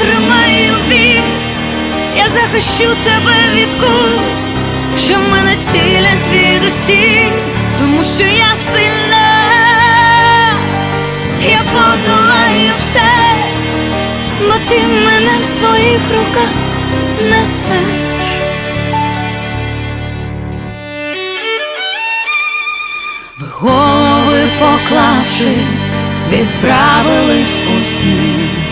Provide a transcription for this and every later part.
я витримаю я захищу тебе від куль, що мене цілять звідусіль, тому що я сильна, я подолаю все, бо ти мене в своїх руках несеш. Ви голови поклавши, відправились у сни.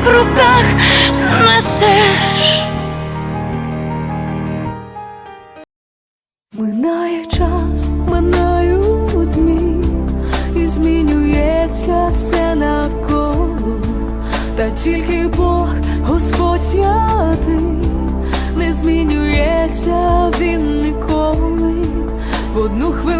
своїх руках несеш. Минає час, минають дні, і змінюється все навколо, та тільки Бог, Господь святий, не змінюється він ніколи. В одну хвилину